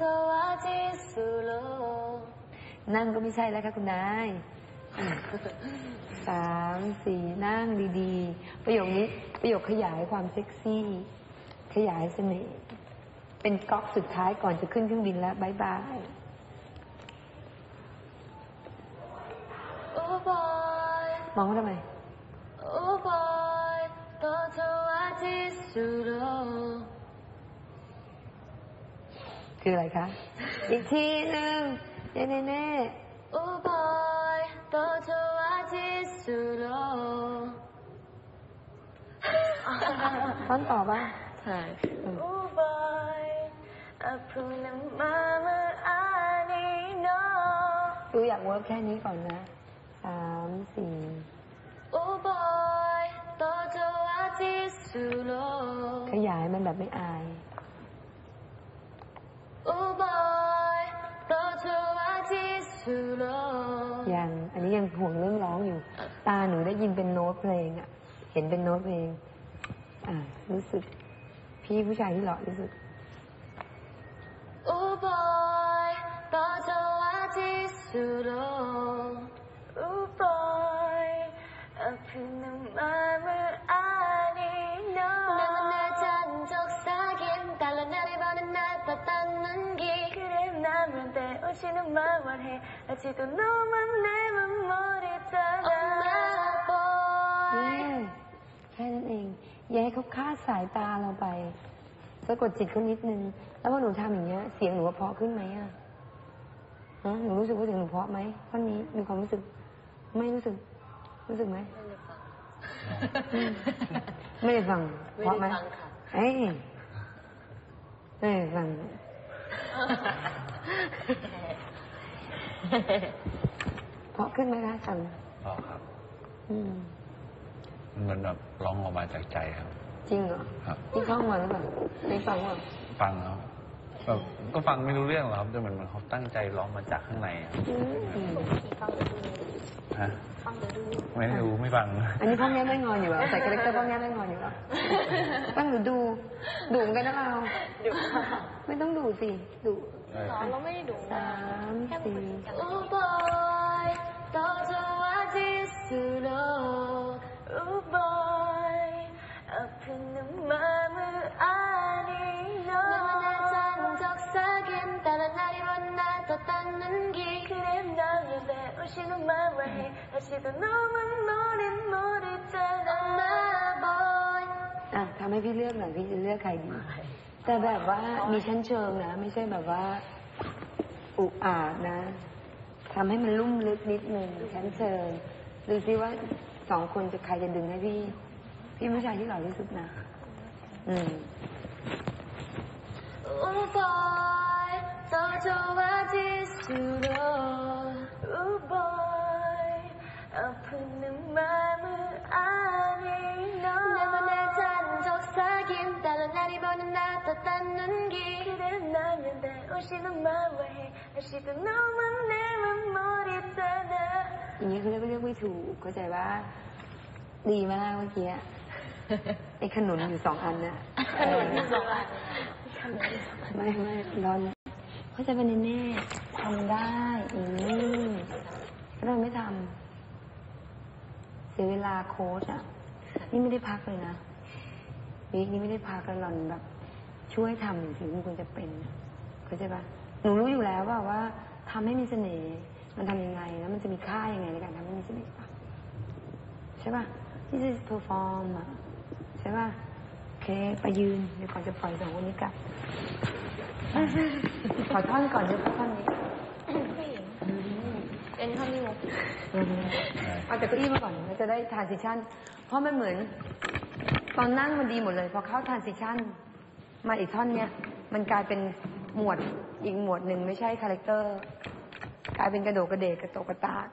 ทวาทิสุโล นั่งก็ไม่ใช่แล้วค่ะคุณนายสามสี่นั่งดีๆ ประโยคนี้ประโยคขยายความเซ็กซี่ ขยายเสน่ห์เป็นก๊อกสุดท้ายก่อนจะขึ้นเครื่องบินแล้วบายบายมองทำไมโอ้บอยต่อวาที่สุด คืออะไรคะ อีกทีหนึ่งเน่เน่โอ้บอยโตโตวจิสุโรท่อนต่อป่ะใช่โอ้บอยอภูนังมาเมอานีโนดูอยากเวิร์กแค่นี้ก่อนนะสามสี่อ้บอยโตโตวจิสุโรขยายมันแบบไม่อาย ยังห่วงเรื่องร้องอยู่ ตาหนูได้ยินเป็นโน้ตเพลงอะเห็นเป็นโน้ตเพลง อ่า รู้สึก พี่ผู้ชายที่หล่อที่สุดอ้บอยตอจะว่าที่สุดอ้บอยอภินัมมาเมื่ออานีโนนั่นมันน่จันจกสากินแต่ละนาฬิบานั้นน่าปะตันนั้นกีคือเรื่อน้ำเรื่แต่โอชินัมมาวันเฮอาชิตุโนมันเน สายตาเราไปสะกดจิตเขานิดนึง แล้วพอหนูทำอย่างเงี้ย เสียงหนูว่าเพราะขึ้นไหมอะฮะหนูรู้สึกว่าเสียงหนูเพราะไหมท่อนนี้มีความรู้สึก ไม่รู้สึก รู้สึกไหมอืมไม่ได้ฟังเพราะไหมเอ้ยไม่ได้ฟังเพราะขึ้นไหมคะสันพอครับ อืมมันเหมือนแบบร้องออกมาจากใจครับ จริงเหรอครับนี่ท่องมาหรือเปล่าไม่ฟังว่าฟังแล้วแบบก็ฟังไม่รู้เรื่องหรอกครับแต่เหมือนมันเขาตั้งใจร้องมาจากข้างในอะฮะไม่รู้ไม่ฟัง อันนี้พ่อแง่ไม่งอนอยู่เหรอใส่คาแรคเตอร์พ่อแง่ไม่งอนอยู่เหรอตั้งหรือดูดูเหมือนกันนะเราไม่ต้องดูสิดูเออเราไม่ได้ดูสามสี่ 돼 오시는 말만 해 아직도 너만 노린 모르잖아 엄마 boy อ่ะทำให้พี่เลือกหน่อยพี่จะเลือกใครดี แต่แบบว่ามีชั้นเชิงนะ ไม่ใช่แบบว่า อุกอาจนะทำให้มันลุ่มลึกนิดนึงชั้นเชิงดูซิว่าสองคนจะใครจะดึงให้พี่ พี่ผู้ชายที่หล่อที่สุดนะ อืม 오보이 더 좋아질수록 마음을 아니 너 내가 내 잔적 사귄 다른 날이 보는 나도 닿는 길 그래 나면 돼 오시는 말만 해 아직도 너만 내맘 모르잖아 อย่างนี้เขาเรียกว่าเรียกไม่ถูกเข้าใจว่า ดีมากเมื่อกี้อะไอ้ขนุนอยู่สองอันน่ะ ขนุนอยู่สองอัน ไม่ไม่รอนเข้าใจเป็นแน่ๆทำได้ อืมแล้วเราไม่ทำ เสียเวลาโค้ชอะ นี่ไม่ได้พักเลยนะวีคนี้ไม่ได้พักแล้วหล่อนแบบ ช่วยทำอย่างที่มันควรจะเป็นเข้าใจปะหนูรู้อยู่แล้วว่าว่าทำให้มีเสน่ห์มันทำยังไง แล้วมันจะมีค่ายังไงในการทำให้มีเสน่ห์ปะใช่ปะ this is perform อะใช่ปะโอเค ไปยืนเดี๋ยวก่อนจะปล่อยสองคนนี้กลับขอท่อนก่อนเดี๋ยวท่อนนี้ เป็นท่อนนี้อือฮึเอาจากเก้าอี้มาก่อนแล้วจะได้ทานซิชันเพราะมันเหมือน ตอนนั่งมันดีหมดเลย พอเข้าทานซิชันมาอีกท่อนเนี้ยมันกลายเป็นหมวดอีกหมวดหนึ่งไม่ใช่คาแรคเตอร์ กลายเป็นกระโดดกระเดกกระโตกกระตาก